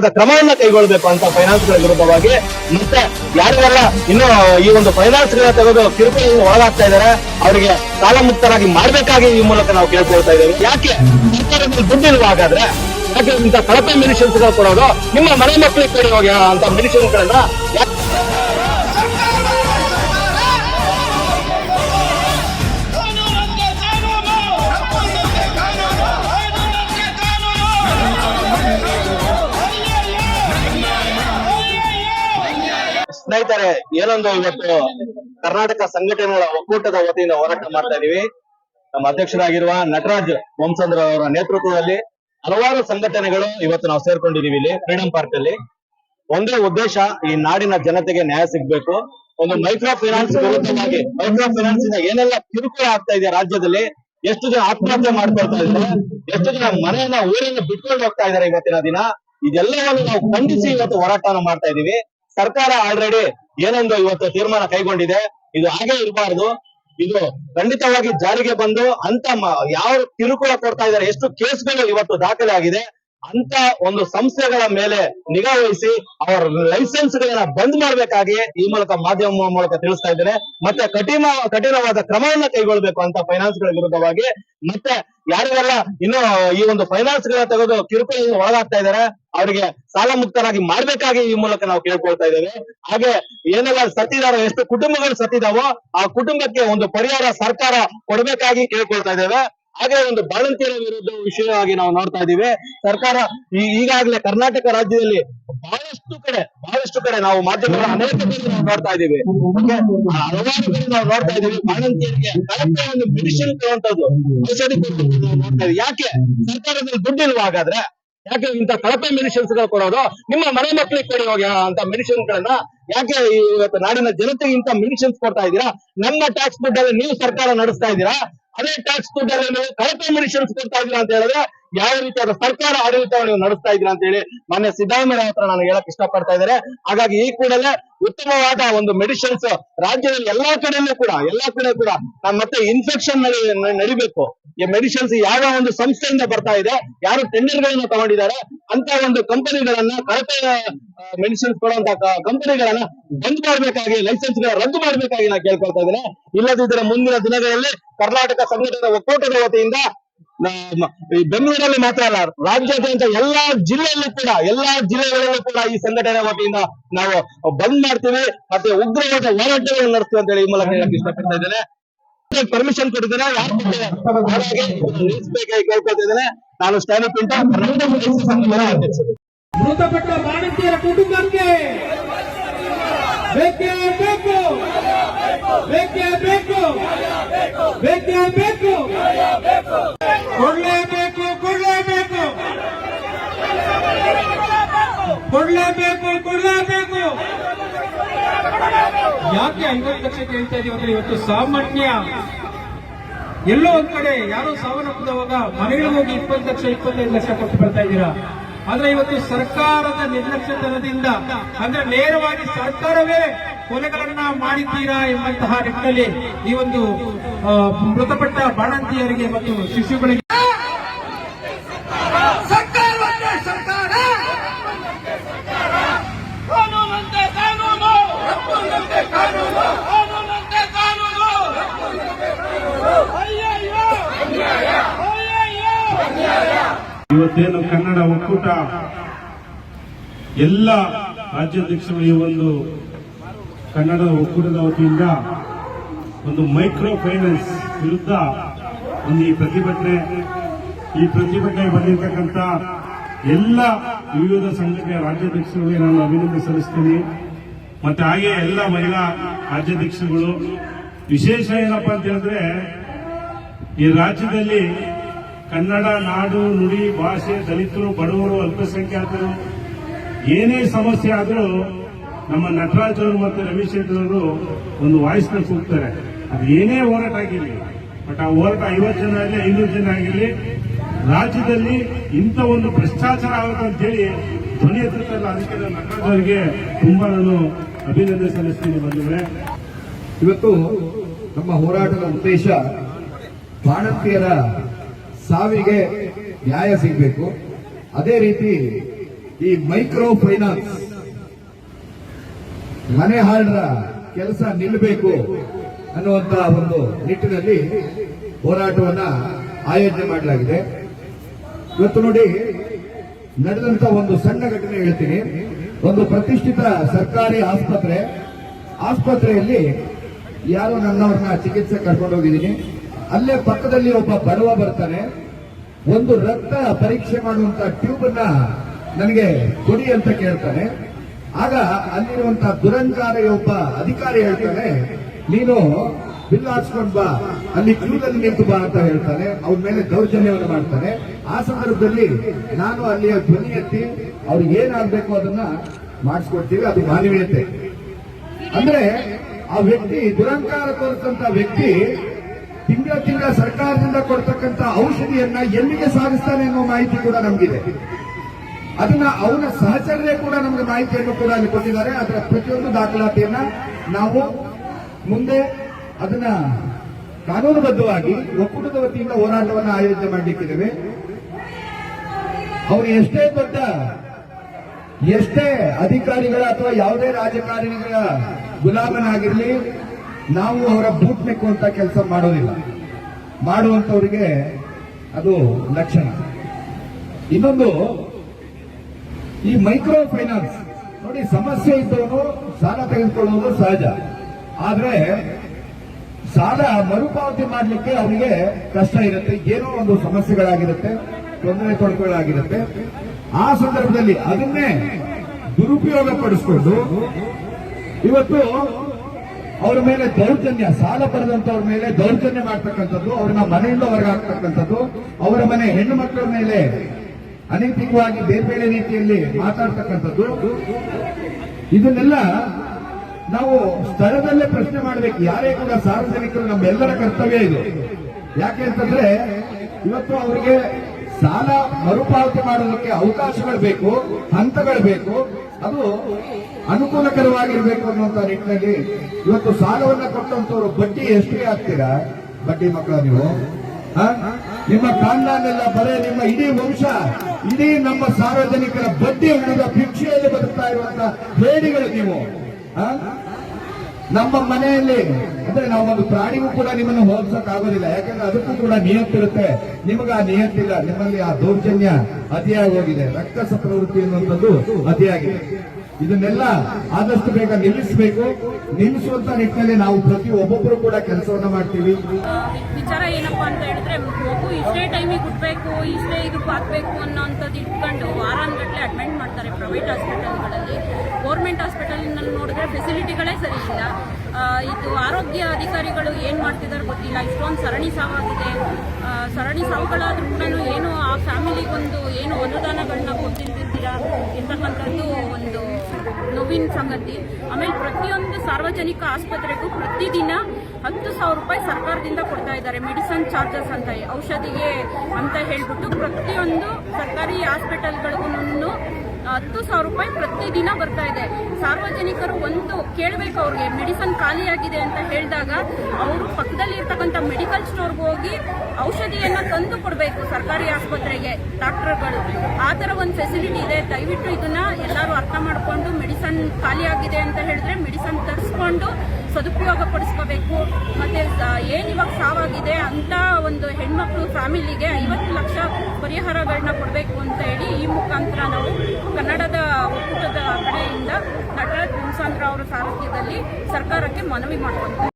ಕಠಿಣವಾದ ಕ್ರಮವನ್ನ ಕೈಗೊಳ್ಳಬೇಕು ಅಂತ ಫೈನಾನ್ಸ್ಗಳ ವಿರುದ್ಧವಾಗಿ. ಮತ್ತೆ ಯಾರಿಗೆಲ್ಲ ಇನ್ನು ಈ ಒಂದು ಫೈನಾನ್ಸ್ಗಳ ತೆಗೆದು ಕಿರುಕುಳ ಒಳಗಾಗ್ತಾ ಇದಾರೆ, ಅವರಿಗೆ ಸಾಲ ಮುಕ್ತರಾಗಿ ಮಾಡ್ಬೇಕಾಗಿ ಈ ಮೂಲಕ ನಾವು ಕೇಳ್ಕೊಳ್ತಾ ಇದ್ದೇವೆ. ಯಾಕೆ? ಸರ್ಕಾರದಲ್ಲಿ ದುಡ್ಡಿಲ್ವಾ ಹಾಗಾದ್ರೆ? ಯಾಕೆ ಇಂತ ಕಳಪೆ ಮೆಡಿಸಿನ್ಸ್ಗಳು ಕೊಡೋದು? ನಿಮ್ಮ ಮನೆ ಮಕ್ಕಳಿಗೆ ಕೊಡಿ ಅಂತ ಮೆಡಿಸಿನ್ ಗಳನ್ನ ಏನೊಂದು ಇವತ್ತು ಕರ್ನಾಟಕ ಸಂಘಟನೆಗಳ ಒಕ್ಕೂಟದ ವತಿಯಿಂದ ಹೋರಾಟ ಮಾಡ್ತಾ ಇದೀವಿ. ನಮ್ಮ ಅಧ್ಯಕ್ಷರಾಗಿರುವ ನಟರಾಜ್ ವಂಸಂದ್ರ ಅವರ ನೇತೃತ್ವದಲ್ಲಿ ಹಲವಾರು ಸಂಘಟನೆಗಳು ಇವತ್ತು ನಾವು ಸೇರ್ಕೊಂಡಿದೀವಿ ಇಲ್ಲಿ ಫ್ರೀಡಂ ಪಾರ್ಕ್ ಅಲ್ಲಿ. ಒಂದೇ ಉದ್ದೇಶ, ಈ ನಾಡಿನ ಜನತೆಗೆ ನ್ಯಾಯ ಸಿಗ್ಬೇಕು. ಒಂದು ಮೈಕ್ರೋ ಫೈನಾನ್ಸ್ ವಿರುದ್ಧವಾಗಿ ಮೈಕ್ರೋ ಫೈನಾನ್ಸ್ ಇಂದ ಏನೆಲ್ಲ ಕಿರುಕುಳ ಆಗ್ತಾ ಇದೆ ರಾಜ್ಯದಲ್ಲಿ, ಎಷ್ಟು ಜನ ಆತ್ಮಹತ್ಯೆ ಮಾಡ್ಕೊಳ್ತಾ ಇದ್ದಾರೆ, ಎಷ್ಟು ಜನ ಮನೆಯನ್ನ, ಊರನ್ನ ಬಿಟ್ಕೊಂಡು ಹೋಗ್ತಾ ಇದ್ದಾರೆ ಇವತ್ತಿನ ದಿನ, ಇದೆಲ್ಲವನ್ನು ನಾವು ಖಂಡಿಸಿ ಇವತ್ತು ಹೋರಾಟವನ್ನು ಮಾಡ್ತಾ ಇದೀವಿ. ಸರ್ಕಾರ ಆಲ್ರೆಡಿ ಏನೊಂದು ಇವತ್ತು ತೀರ್ಮಾನ ಕೈಗೊಂಡಿದೆ, ಇದು ಹಾಗೆ ಇರಬಾರ್ದು. ಇದು ಖಂಡಿತವಾಗಿ ಜಾರಿಗೆ ಬಂದು ಅಂತ ಯಾವ ಕಿರುಕುಳ ಕೊಡ್ತಾ ಇದ್ದಾರೆ, ಎಷ್ಟು ಕೇಸ್ಗಳು ಇವತ್ತು ದಾಖಲೆ ಆಗಿದೆ ಅಂತ ಒಂದು ಸಂಸ್ಥೆಗಳ ಮೇಲೆ ನಿಗಾ ವಹಿಸಿ ಅವರ ಲೈಸೆನ್ಸ್ ಗಳನ್ನ ಬಂದ್ ಮಾಡಬೇಕಾಗಿ ಈ ಮೂಲಕ ಮಾಧ್ಯಮ ಮೂಲಕ ತಿಳಿಸ್ತಾ ಇದ್ದೇನೆ. ಮತ್ತೆ ಕಠಿಣ, ಕಠಿಣವಾದ ಕ್ರಮವನ್ನ ಕೈಗೊಳ್ಬೇಕು ಅಂತ ಫೈನಾನ್ಸ್ಗಳ ವಿರುದ್ಧವಾಗಿ. ಮತ್ತೆ ಯಾರಿಗೆಲ್ಲ ಇನ್ನು ಈ ಒಂದು ಫೈನಾನ್ಸ್ಗಳ ತೆಗೆದು ಕಿರುಕುಳ ಒಳಗಾಗ್ತಾ ಇದ್ದಾರೆ, ಅವರಿಗೆ ಸಾಲ ಮುಕ್ತರಾಗಿ ಮಾಡ್ಬೇಕಾಗಿ ಈ ಮೂಲಕ ನಾವು ಕೇಳ್ಕೊಳ್ತಾ ಇದ್ದೇವೆ. ಹಾಗೆ ಏನೆಲ್ಲ ಸತ್ತಿದಾರ, ಎಷ್ಟು ಕುಟುಂಬಗಳು ಸತ್ತಿದಾವೋ, ಆ ಕುಟುಂಬಕ್ಕೆ ಒಂದು ಪರಿಹಾರ, ಸರ್ಕಾರ ಕೊಡಬೇಕಾಗಿ ಕೇಳ್ಕೊಳ್ತಾ ಇದ್ದೇವೆ. ಹಾಗೆ ಒಂದು ಬಾಣಂತಿಯರ ವಿರುದ್ಧ ವಿಷಯವಾಗಿ ನಾವು ನೋಡ್ತಾ ಇದ್ದೀವಿ. ಸರ್ಕಾರ ಈ- ಈಗಾಗಲೇ ಕರ್ನಾಟಕ ರಾಜ್ಯದಲ್ಲಿ ಬಹಳಷ್ಟು ಕಡೆ ಬಹಳಷ್ಟು ಕಡೆ ನಾವು ಮಾಧ್ಯಮಗಳ ಅನೇಕ ನೋಡ್ತಾ ಕಡೆ ನಾವು ನೋಡ್ತಾ ಇದ್ದೀವಿ ಬಾಣಂತಿಯರಿಗೆ ಒಂದು ಮೆಡಿಸಿನ್ ಕೊಡುವಂತದ್ದು ಔಷಧಿ ಕೊಡುವಂತದ್ದು ನೋಡ್ತಾ ಇದ್ದೀವಿ. ಯಾಕೆ? ಸರ್ಕಾರದಲ್ಲಿ ದುಡ್ಡಿಲ್ವಾ ಹಾಗಾದ್ರೆ ಯಾಕೆ ಇಂತ ಕಳಪೆ ಮೆಡಿಸಿನ್ಸ್ಗಳು ಕೊಡೋದು? ನಿಮ್ಮ ಮನೆ ಮಕ್ಕಳಿಗೆ ಕೊಡಿ ಹೋಗಿ ಅಂತ ಮೆಡಿಸಿನ್ ಗಳನ್ನ. ಯಾಕೆ ಇವತ್ತು ನಾಡಿನ ಜನತೆಗೆ ಇಂತ ಮೆಡಿಸಿನ್ಸ್ ಕೊಡ್ತಾ ಇದ್ದೀರಾ? ನಮ್ಮ ಟ್ಯಾಕ್ಸ್ ದುಡ್ಡಲ್ಲಿ ನೀವು ಸರ್ಕಾರ ನಡೆಸ್ತಾ ಇದ್ದೀರಾ? ಅದೇ ಟ್ಯಾಕ್ಸ್ ದುಡ್ಡಲ್ಲಿ ನೀವು ಕಳಪೆ ಮೆಡಿಸಿನ್ಸ್ ಕೊಡ್ತಾ ಇದ್ದೀರಾ ಅಂತ ಹೇಳಿದ್ರೆ ಯಾವ ರೀತಿಯಾದ ಸರ್ಕಾರ ಆಡಳಿತವನ್ನು ನೀವು ನಡೆಸ್ತಾ ಇದ್ದೀರಾ ಅಂತ ಹೇಳಿ ಮಾನ್ಯ ಸಿದ್ದರಾಮಯ್ಯ ಹತ್ರ ನಾನು ಹೇಳಕ್ ಇಷ್ಟಪಡ್ತಾ ಇದ್ದಾರೆ ಹಾಗಾಗಿ ಈ ಕೂಡಲೇ ಉತ್ತಮವಾದ ಒಂದು ಮೆಡಿಸಿನ್ಸ್ ರಾಜ್ಯದಲ್ಲಿ ಎಲ್ಲಾ ಕಡೆಯಲ್ಲೂ ಕೂಡ, ಎಲ್ಲಾ ಕಡೆ ಕೂಡ ನಾನ್ ಮತ್ತೆ ಇನ್ಫೆಕ್ಷನ್ ನಡಿಬೇಕು. ಈ ಮೆಡಿಸಿನ್ಸ್ ಯಾವ ಒಂದು ಸಂಸ್ಥೆಯಿಂದ ಬರ್ತಾ ಇದೆ, ಯಾರು ಟೆಂಡರ್ ತಗೊಂಡಿದ್ದಾರೆ, ಅಂತ ಒಂದು ಕಂಪನಿಗಳನ್ನ ಕಳಪೆ ಮೆಡಿಸಿನ್ಸ್ ಕೊಡುವಂತ ಕಂಪನಿಗಳನ್ನ ಬಂದ್ ಮಾಡ್ಬೇಕಾಗಿ ಲೈಸೆನ್ಸ್ಗಳ ರದ್ದು ಮಾಡ್ಬೇಕಾಗಿ ನಾ ಕೇಳ್ಕೊಳ್ತಾ ಇದ್ದೇನೆ. ಇಲ್ಲದಿದ್ದರೆ ಮುಂದಿನ ದಿನಗಳಲ್ಲಿ ಕರ್ನಾಟಕ ಸಂಘಟನೆ ಒಕ್ಕೂಟದ ವತಿಯಿಂದ ಈ ಬೆಂಗಳೂರಲ್ಲಿ ಮಾತ್ರ ಅಲ್ಲ, ರಾಜ್ಯಾದ್ಯಂತ ಎಲ್ಲಾ ಜಿಲ್ಲೆಯಲ್ಲೂ ಕೂಡ, ಎಲ್ಲಾ ಜಿಲ್ಲೆಗಳಲ್ಲೂ ಕೂಡ ಈ ಸಂಘಟನೆ ವತಿಯಿಂದ ನಾವು ಬಂದ್ ಮಾಡ್ತೀವಿ. ಮತ್ತೆ ಉಗ್ರವಾದ ಹೋರಾಟಗಳನ್ನು ನಡೆಸ್ತೀವಿ ಅಂತ ಹೇಳಿ ಈ ಮೂಲಕ ಹೇಳಕ್ ಇಷ್ಟಪಡ್ತಾ ಇದ್ದೇನೆ. ಪರ್ಮಿಷನ್ ಕೊಟ್ಟಿದ್ದೇನೆ. ಕೇಳ್ಕೊಳ್ತಾ ಇದ್ದೇನೆ. ನಾನು ಸ್ಟ್ಯಾನಿ ಪಿಂಟ ಮೃತಪಟ್ಟ ಬಾಣಂತಿಯರ ಕುಟುಂಬಕ್ಕೆ ಬೇಕೇ ಬೇಕು. ಬೇಕೇ ಬೇಕು. ಬೇಕೇ ಬೇಕು. ಕೊಡ್ಲೇಬೇಕು ಕೊಡ್ಲೇಬೇಕು. ಕೊಡ್ಲೇಬೇಕು ಕೊಡ್ಲೇಬೇಕು. ಯಾಕೆ ಐವತ್ತು ಲಕ್ಷ ಕೇಳ್ತಾ ಇದೀವಿ ಅಂದ್ರೆ ಇವತ್ತು ಸಾಮಾನ್ಯ? ಎಲ್ಲೋ ಒಂದ್ ಕಡೆ ಯಾರೋ ಸಾವನ್ನಪ್ಪಿದವಾಗ ಮನೆಗಳಿಗೆ ಹೋಗಿ ಇಪ್ಪತ್ತು ಲಕ್ಷ, ಇಪ್ಪತ್ತೈದು ಲಕ್ಷ ಕೊಟ್ಟು ಬರ್ತಾ ಇದ್ದೀರಾ? ಆದ್ರೆ ಇವತ್ತು ಸರ್ಕಾರದ ನಿರ್ಲಕ್ಷ್ಯತನದಿಂದ, ಅಂದ್ರೆ ನೇರವಾಗಿ ಸರ್ಕಾರವೇ ಕೊಲೆಗಳನ್ನ ಮಾಡಿದ್ದೀರಾ ಎಂಬಂತಹ ನಿಟ್ಟಿನಲ್ಲಿ ಈ ಒಂದು ಮೃತಪಟ್ಟ ಬಾಣಂತಿಯರಿಗೆ ಮತ್ತು ಶಿಶುಗಳಿಗೆ ಇವತ್ತೇನು ಕನ್ನಡ ಒಕ್ಕೂಟ ಎಲ್ಲ ರಾಜ್ಯಾಧ್ಯಕ್ಷರು ಈ ಒಂದು ಕನ್ನಡ ಒಕ್ಕೂಟದ ವತಿಯಿಂದ ಒಂದು ಮೈಕ್ರೋ ಫೈನಾನ್ಸ್ ವಿರುದ್ಧ ಒಂದು ಈ ಪ್ರತಿಭಟನೆ ಈ ಪ್ರತಿಭಟನೆ ಬಂದಿರತಕ್ಕಂಥ ಎಲ್ಲ ವಿವಿಧ ಸಂಘಟನೆಯ ರಾಜ್ಯಾಧ್ಯಕ್ಷರಿಗೆ ನಾನು ಅಭಿನಂದನೆ ಸಲ್ಲಿಸ್ತೀನಿ. ಮತ್ತೆ ಹಾಗೆ ಎಲ್ಲ ಮಹಿಳಾ ರಾಜ್ಯಾಧ್ಯಕ್ಷರುಗಳು. ವಿಶೇಷ ಏನಪ್ಪಾ ಅಂತ ಹೇಳಿದ್ರೆ, ಈ ರಾಜ್ಯದಲ್ಲಿ ಕನ್ನಡ ನಾಡು, ನುಡಿ, ಭಾಷೆ, ದಲಿತರು, ಬಡವರು, ಅಲ್ಪಸಂಖ್ಯಾತರು, ಏನೇ ಸಮಸ್ಯೆ ಆದರೂ ನಮ್ಮ ನಟರಾಜ್ ಅವರು ಮತ್ತು ಶೆಟ್ಟಿ ಅವರು ಒಂದು ವಾಯ್ಸ್ನ ಕೂಗ್ತಾರೆ. ಅದು ಏನೇ ಹೋರಾಟ ಆಗಿರಲಿ ಬಟ್ ಆ ಹೋರಾಟ ಐವತ್ತು ಜನ ಆಗಲಿ, ಐನೂರು ಜನ ಆಗಿರಲಿ, ರಾಜ್ಯದಲ್ಲಿ ಇಂಥ ಒಂದು ಭ್ರಷ್ಟಾಚಾರ ಆಗುತ್ತೆ ಅಂತ ಹೇಳಿ ಧ್ವನಿ ಎತ್ತಿರ್ತಾರೆ ಅದಕ್ಕೆ ನಟರಾಜ್ ಅವರಿಗೆ ತುಂಬಾ ನಾನು ಅಭಿನಂದನೆ ಸಲ್ಲಿಸ್ತೀನಿ ಬಂಧುಗಳೇ. ಇವತ್ತು ನಮ್ಮ ಹೋರಾಟದ ಉದ್ದೇಶ ಬಾಣಂತಿಯರ ಸಾವಿಗೆ ನ್ಯಾಯ ಸಿಗಬೇಕು. ಅದೇ ರೀತಿ ಈ ಮೈಕ್ರೋ ಫೈನಾನ್ಸ್ ಮನೆ ಹಾಳರ ಕೆಲಸ ನಿಲ್ಲಬೇಕು ಅನ್ನುವಂತಹ ಒಂದು ನಿಟ್ಟಿನಲ್ಲಿ ಹೋರಾಟವನ್ನ ಆಯೋಜನೆ ಮಾಡಲಾಗಿದೆ. ಇವತ್ತು ನೋಡಿ ನಡೆದಂತ ಒಂದು ಸಣ್ಣ ಘಟನೆ ಹೇಳ್ತೀನಿ. ಒಂದು ಪ್ರತಿಷ್ಠಿತ ಸರ್ಕಾರಿ ಆಸ್ಪತ್ರೆ. ಆಸ್ಪತ್ರೆಯಲ್ಲಿ ಯಾರೋ ನನ್ನವ್ರನ್ನ ಚಿಕಿತ್ಸೆ ಕರ್ಕೊಂಡು ಹೋಗಿದ್ದೀನಿ ಅಲ್ಲೇ ಪಕ್ಕದಲ್ಲಿ ಒಬ್ಬ ಬಡವ ಬರ್ತಾನೆ. ಒಂದು ರಕ್ತ ಪರೀಕ್ಷೆ ಮಾಡುವಂತ ಟ್ಯೂಬ್ ಅನ್ನ ನನಗೆ ಕೊಡಿ ಅಂತ ಕೇಳ್ತಾನೆ. ಆಗ ಅಲ್ಲಿರುವಂತ ದುರಂಕಾರ ಒಬ್ಬ ಅಧಿಕಾರಿ ಹೇಳ್ತಾನೆ, ನೀನು ಬಿಲ್ ಹಾಕ್ಸ್ಕೊಂಡ್ ಬಾ, ಅಲ್ಲಿ ಕ್ಯೂದಲ್ಲಿ ನಿಂತು ಬಾ ಅಂತ ಹೇಳ್ತಾನೆ. ಅವ್ರ ಮೇಲೆ ದೌರ್ಜನ್ಯವನ್ನು ಮಾಡ್ತಾನೆ. ಆ ಸಂದರ್ಭದಲ್ಲಿ ನಾನು ಅಲ್ಲಿಯ ಧ್ವನಿ ಎತ್ತಿ, ಅವ್ರಿಗೆ ಏನಾಗ್ಬೇಕು ಅದನ್ನ ಮಾಡಿಸ್ಕೊಡ್ತೀವಿ, ಅದು ಮಾನವೀಯತೆ. ಅಂದ್ರೆ ಆ ವ್ಯಕ್ತಿ ದುರಂಕಾರ ತೋರಿಸಂತ ವ್ಯಕ್ತಿ ತಿಂಗಳ ತಿಂಗಳ ಸರ್ಕಾರದಿಂದ ಕೊಡ್ತಕ್ಕಂತ ಔಷಧಿಯನ್ನ ಎಲ್ಲಿಗೆ ಸಾಗಿಸ್ತಾನೆ ಅನ್ನೋ ಮಾಹಿತಿ ಕೂಡ ನಮಗಿದೆ. ಅದನ್ನ ಅವನ ಸಹಚರರೇ ಕೂಡ ನಮಗೆ ಮಾಹಿತಿಯನ್ನು ಕೂಡ ಅಲ್ಲಿ ಕೊಟ್ಟಿದ್ದಾರೆ. ಅದರ ಪ್ರತಿಯೊಂದು ದಾಖಲಾತಿಯನ್ನ ನಾವು ಮುಂದೆ ಅದನ್ನ ಕಾನೂನುಬದ್ಧವಾಗಿ ಒಕ್ಕೂಟದ ವತಿಯಿಂದ ಹೋರಾಟವನ್ನು ಆಯೋಜನೆ ಮಾಡಲಿಕ್ಕಿದ್ದೇವೆ ಅವರು ಎಷ್ಟೇ ದೊಡ್ಡ, ಎಷ್ಟೇ ಅಧಿಕಾರಿಗಳ ಅಥವಾ ಯಾವುದೇ ರಾಜಕಾರಣಿಗಳ ಗುಲಾಮನಾಗಿರಲಿ, ನಾವು ಅವರ ಬೂಟ್ ನೆಕ್ಕುವಂತ ಕೆಲಸ ಮಾಡೋದಿಲ್ಲ. ಮಾಡುವಂತವರಿಗೆ ಅದು ಲಕ್ಷಣ. ಇನ್ನೊಂದು, ಈ ಮೈಕ್ರೋ ಫೈನಾನ್ಸ್ ನೋಡಿ, ಸಮಸ್ಯೆ ಇದ್ದವನು ಸಾಲ ತೆಗೆದುಕೊಳ್ಳುವುದು ಸಹಜ. ಆದ್ರೆ, ಸಾಲ ಮರುಪಾವತಿ ಮಾಡಲಿಕ್ಕೆ ಅವರಿಗೆ ಕಷ್ಟ ಇರುತ್ತೆ. ಏನೋ ಒಂದು ಸಮಸ್ಯೆಗಳಾಗಿರುತ್ತೆ, ತೊಂದರೆ ತೊಡಕುಗಳಾಗಿರುತ್ತೆ. ಆ ಸಂದರ್ಭದಲ್ಲಿ ಅದನ್ನೇ ದುರುಪಯೋಗ ಪಡಿಸಿಕೊಂಡು ಇವತ್ತು ಅವರ ಮೇಲೆ ದೌರ್ಜನ್ಯ, ಸಾಲ ಪಡೆದಂತವ್ರ ಮೇಲೆ ದೌರ್ಜನ್ಯ ಮಾಡ್ತಕ್ಕಂಥದ್ದು, ಅವ್ರನ್ನ ಮನೆಯಿಂದ ಹೊರಗಾಗ್ತಕ್ಕಂಥದ್ದು ಅವರ ಮನೆ ಹೆಣ್ಣು ಮಕ್ಕಳ ಮೇಲೆ ಅನೈತಿಕವಾಗಿ ಬೇರೆ ಬೇರೆ ರೀತಿಯಲ್ಲಿ ಮಾತಾಡ್ತಕ್ಕಂಥದ್ದು. ಇದನ್ನೆಲ್ಲ ನಾವು ಸ್ಥಳದಲ್ಲೇ ಪ್ರಶ್ನೆ ಮಾಡಬೇಕು. ಯಾರೇ ಕೂಡ ಸಾರ್ವಜನಿಕರು ನಮ್ಮೆಲ್ಲರ ಕರ್ತವ್ಯ ಇದು. ಯಾಕೆ ಅಂತಂದ್ರೆ, ಇವತ್ತು ಅವರಿಗೆ ಸಾಲ ಮರುಪಾವತಿ ಮಾಡೋದಕ್ಕೆ ಅವಕಾಶಗಳು ಬೇಕು, ಹಂತಗಳು ಬೇಕು. ಅದು ಅನುಕೂಲಕರವಾಗಿರ್ಬೇಕು ಅನ್ನುವಂತ ನಿಟ್ಟಿನಲ್ಲಿ ಇವತ್ತು ಸಾಲವನ್ನ ಕೊಟ್ಟಂತವ್ರು ಬಡ್ಡಿ ಎಷ್ಟೇ ಆಗ್ತೀರಾ ಬಡ್ಡಿ ಮಕ್ಕಳ ನೀವು? ನಿಮ್ಮ ಕಾಂಡಾನೆಲ್ಲ ಬರೇ ನಿಮ್ಮ ಇಡೀ ವಂಶ, ಇಡೀ ನಮ್ಮ ಸಾರ್ವಜನಿಕರ ಬಡ್ಡಿ ಹಣದ ಭಿಕ್ಷೆಯಲ್ಲಿ ಬದುಕ್ತಾ ಇರುವಂತ ಹೇಡಿಗಳು ನೀವು? ನಮ್ಮ ಮನೆಯಲ್ಲಿ, ಅಂದ್ರೆ ನಾವೊಂದು ಪ್ರಾಣಿಗೂ ಕೂಡ ನಿಮ್ಮನ್ನು ಹೋಲಿಸಕ್ ಆಗೋದಿಲ್ಲ ಯಾಕಂದ್ರೆ ಅದಕ್ಕೂ ಕೂಡ ನಿಯತ್ತಿರುತ್ತೆ ನಿಮಗೆ ಆ ನಿಯತ್ತಿಲ್ಲ. ನಿಮ್ಮಲ್ಲಿ ಆ ದೌರ್ಜನ್ಯ ಅತಿಯಾಗಿ ಹೋಗಿದೆ. ರಕ್ತಸ ಪ್ರವೃತ್ತಿ ಅನ್ನುವಂಥದ್ದು ಅತಿಯಾಗಿದೆ. ಇದನ್ನೆಲ್ಲ ಆದಷ್ಟು ಬೇಗ ನಿಲ್ಲಿಸಬೇಕು. ನಿಲ್ಲಿಸುವಂತ ನಿಟ್ಟಿನಲ್ಲಿ ನಾವು ಪ್ರತಿ ಒಬ್ಬೊಬ್ಬರು ಕೂಡ ಕೆಲಸವನ್ನ ಮಾಡ್ತೀವಿ. ವಿಚಾರ ಏನಪ್ಪಾ ಅಂತ ಹೇಳಿದ್ರೆ ಮಗು ಇಷ್ಟೇ ಟೈಮಿಗೆ ಹುಟ್ಟಬೇಕು ಇಷ್ಟೇ ಇದಕ್ಕೆ ಹಾಕ್ಬೇಕು ಅನ್ನೋಂಥದ್ದು ಇಟ್ಕೊಂಡು ವಾರಾನ್ಗಟ್ಲೆ ಅಡ್ಮಿಟ್ ಮಾಡ್ತಾರೆ ಪ್ರೈವೇಟ್ ಹಾಸ್ಪಿಟಲ್ಗಳಲ್ಲಿ ಗೌರ್ಮೆಂಟ್ ಹಾಸ್ಪಿಟಲ್ನಲ್ಲಿ ನೋಡಿದ್ರೆ ಫೆಸಿಲಿಟಿಗಳೇ ಸರಿ ಇಲ್ಲ ಇದು ಆರೋಗ್ಯ ಅಧಿಕಾರಿಗಳು ಏನು ಮಾಡ್ತಿದ್ದಾರೆ ಗೊತ್ತಿಲ್ಲ. ಇಷ್ಟೊಂದು ಸರಣಿ ಸಾವಾಗಿದೆ. ಸರಣಿ ಸಾವುಗಳಾದ್ರೂ ಕೂಡ ಏನು ಆ ಫ್ಯಾಮಿಲಿಗೊಂದು ಏನು ಅನುದಾನಗಳನ್ನ ಕೊಟ್ಟಿರ್ತೀರಾ ಇರ್ತಕ್ಕಂಥದ್ದು ಒಂದು ನೋವಿನ ಸಂಗತಿ. ಆಮೇಲೆ ಪ್ರತಿಯೊಂದು ಸಾರ್ವಜನಿಕ ಆಸ್ಪತ್ರೆಗೂ ಪ್ರತಿದಿನ ಹತ್ತು ಸಾವಿರ ರೂಪಾಯಿ ಸರ್ಕಾರದಿಂದ ಕೊಡ್ತಾ ಇದ್ದಾರೆ. ಮೆಡಿಸನ್ ಚಾರ್ಜಸ್ ಅಂತ ಔಷಧಿಗೆ ಅಂತ ಹೇಳ್ಬಿಟ್ಟು ಪ್ರತಿಯೊಂದು ಸರ್ಕಾರಿ ಹಾಸ್ಪಿಟಲ್ಗಳಿಗೂ ಹತ್ತು ಸಾವಿರ ರೂಪಾಯಿ ಪ್ರತಿದಿನ ಬರ್ತಾ ಇದೆ. ಸಾರ್ವಜನಿಕರು ಒಂದು ಕೇಳಬೇಕು ಅವ್ರಿಗೆ, ಮೆಡಿಸನ್ ಖಾಲಿಯಾಗಿದೆ ಅಂತ ಹೇಳಿದಾಗ ಅವರು ಪಕ್ಕದಲ್ಲಿ ಇರ್ತಕ್ಕಂಥ ಮೆಡಿಕಲ್ ಸ್ಟೋರ್ಗೆ ಹೋಗಿ ಔಷಧಿಯನ್ನ ತಂದು ಕೊಡಬೇಕು ಸರ್ಕಾರಿ ಆಸ್ಪತ್ರೆಗೆ ಡಾಕ್ಟರ್ಗಳು. ಆ ಥರ ಒಂದು ಫೆಸಿಲಿಟಿ ಇದೆ. ದಯವಿಟ್ಟು ಇದನ್ನ ಎಲ್ಲರೂ ಅರ್ಥ ಮಾಡಿಕೊಂಡು ಮೆಡಿಸನ್ ಖಾಲಿಯಾಗಿದೆ ಅಂತ ಹೇಳಿದ್ರೆ ಮೆಡಿಸನ್ ತರಿಸ್ಕೊಂಡು ಸದುಪಯೋಗ ಪಡಿಸ್ಕೋಬೇಕು ಮತ್ತೆ ಏನು ಇವಾಗ ಸಾವಾಗಿದೆ ಅಂತ ಒಂದು ಹೆಣ್ಮಕ್ಳು ಫ್ಯಾಮಿಲಿಗೆ ಐವತ್ತು ಲಕ್ಷ ಪರಿಹಾರಗಳನ್ನ ಕೊಡಬೇಕು ಅಂತ ಹೇಳಿ ಈ ಮುಖಾಂತರ ನಾವು ಕನ್ನಡದ ಒಕ್ಕೂಟದ ಕಡೆಯಿಂದ ನಟರಾಜ್ ಭೀಮಸಾಂದ್ರ ಅವರ ಸಾರಥ್ಯದಲ್ಲಿ ಸರ್ಕಾರಕ್ಕೆ ಮನವಿ ಮಾಡ್ಕೊಂತೀವಿ.